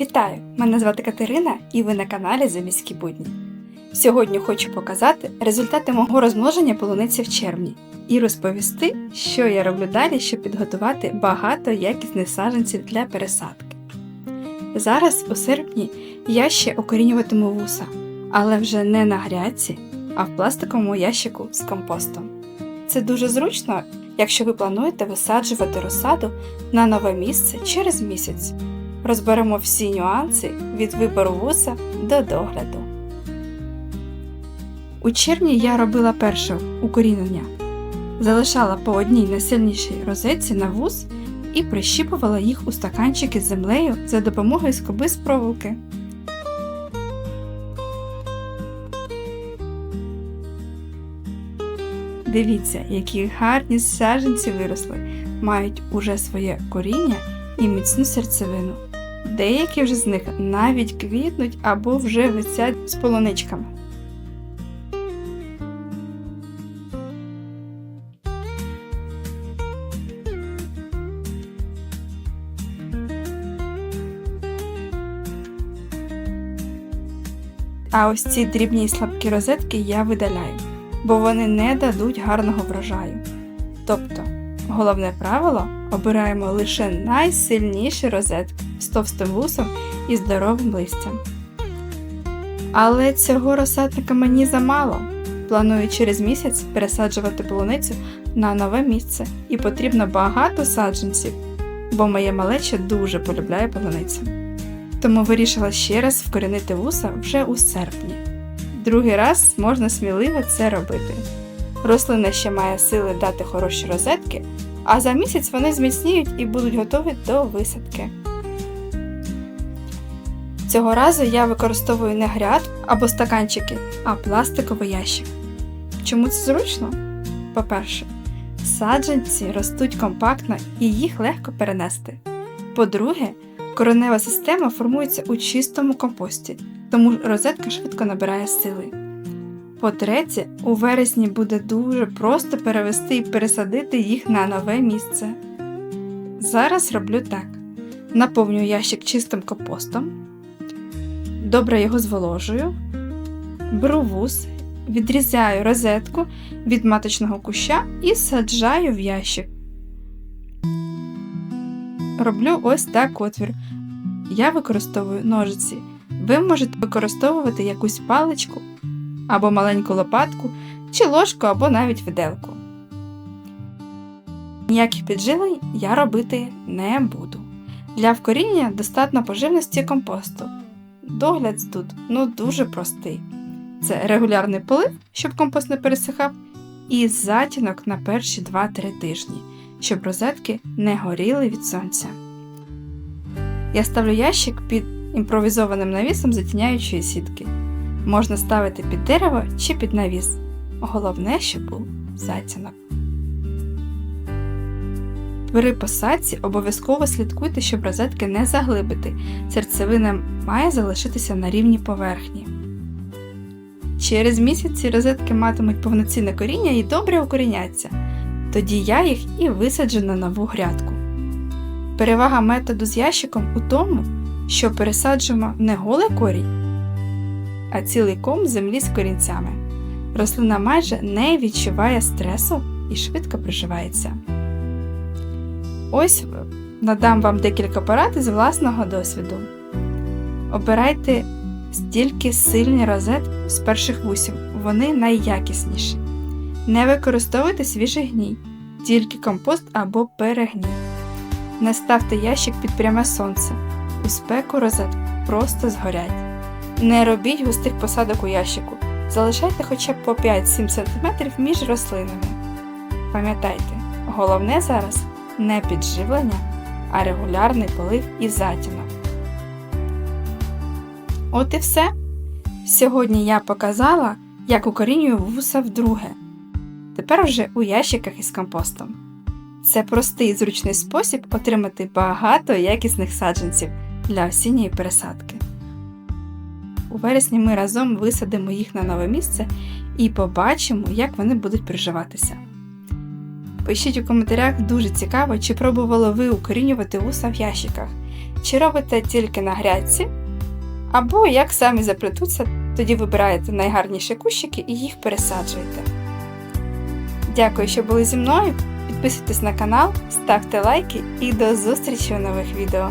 Вітаю! Мене звати Катерина і ви на каналі Заміські будні. Сьогодні хочу показати результати мого розмноження полуниці в червні і розповісти, що я роблю далі, щоб підготувати багато якісних саджанців для пересадки. Зараз, у серпні, я ще окорінюватиму вуса, але вже не на грядці, а в пластиковому ящику з компостом. Це дуже зручно, якщо ви плануєте висаджувати розсаду на нове місце через місяць. Розберемо всі нюанси від вибору вуса до догляду. У червні я робила перше укорінення. Залишала по одній найсильнішій розетці на вус і прищіпувала їх у стаканчики з землею за допомогою скоби з проволоки. Дивіться, які гарні саджанці виросли, мають уже своє коріння і міцну серцевину. Деякі вже з них навіть квітнуть або вже висять з полуничками. А ось ці дрібні й слабкі розетки я видаляю, бо вони не дадуть гарного врожаю. Тобто, головне правило обираємо лише найсильніші розетки з товстим вусом і здоровим листям. Але цього розсадника мені замало. Планую через місяць пересаджувати полуницю на нове місце і потрібно багато саджанців, бо моє малече дуже полюбляє полуницю. Тому вирішила ще раз вкорінити вуса вже у серпні. Другий раз можна сміливо це робити. Рослина ще має сили дати хороші розетки, а за місяць вони зміцніють і будуть готові до висадки. Цього разу я використовую не гряд або стаканчики, а пластиковий ящик. Чому це зручно? По-перше, саджанці ростуть компактно і їх легко перенести. По-друге, коренева система формується у чистому компості, тому розетка швидко набирає сили. По-третє, у вересні буде дуже просто перевести і пересадити їх на нове місце. Зараз роблю так: наповнюю ящик чистим компостом, добре його зволожую, беру вус, відрізаю розетку від маточного куща і саджаю в ящик. Роблю ось так отвір. Я використовую ножиці. Ви можете використовувати якусь паличку або маленьку лопатку, чи ложку, або навіть виделку. Ніяких підживлень я робити не буду. Для вкоріння достатньо поживності компосту. Догляд тут ну дуже простий. Це регулярний полив, щоб компост не пересихав, і затінок на перші 2-3 тижні, щоб розетки не горіли від сонця. Я ставлю ящик під імпровізованим навісом затіняючої сітки. Можна ставити під дерево чи під навіс. Головне, щоб був затінок. При посадці обов'язково слідкуйте, щоб розетки не заглибити. Серцевина має залишитися на рівні поверхні. Через місяць ці розетки матимуть повноцінне коріння і добре укоріняться. Тоді я їх і висаджу на нову грядку. Перевага методу з ящиком у тому, що пересаджуємо не голий корінь, а цілий ком землі з корінцями. Рослина майже не відчуває стресу і швидко приживається. Ось надам вам декілька порад із власного досвіду. Обирайте стільки сильні розетки з перших вусів, вони найякісніші. Не використовуйте свіжий гній, тільки компост або перегній. Не ставте ящик під пряме сонце. У спеку розетки просто згорять. Не робіть густих посадок у ящику. Залишайте хоча б по 5-7 см між рослинами. Пам'ятайте, головне зараз не підживлення, а регулярний полив і затінок. От і все. Сьогодні я показала, як укорінюю вуса вдруге. Тепер вже у ящиках із компостом. Це простий і зручний спосіб отримати багато якісних саджанців для осінньої пересадки. У вересні ми разом висадимо їх на нове місце і побачимо, як вони будуть приживатися. Пишіть у коментарях дуже цікаво, чи пробували ви укорінювати вуса в ящиках, чи робите тільки на грядці, або як самі заплетуться, тоді вибираєте найгарніші кущики і їх пересаджуєте. Дякую, що були зі мною. Підписуйтесь на канал, ставте лайки і до зустрічі у нових відео.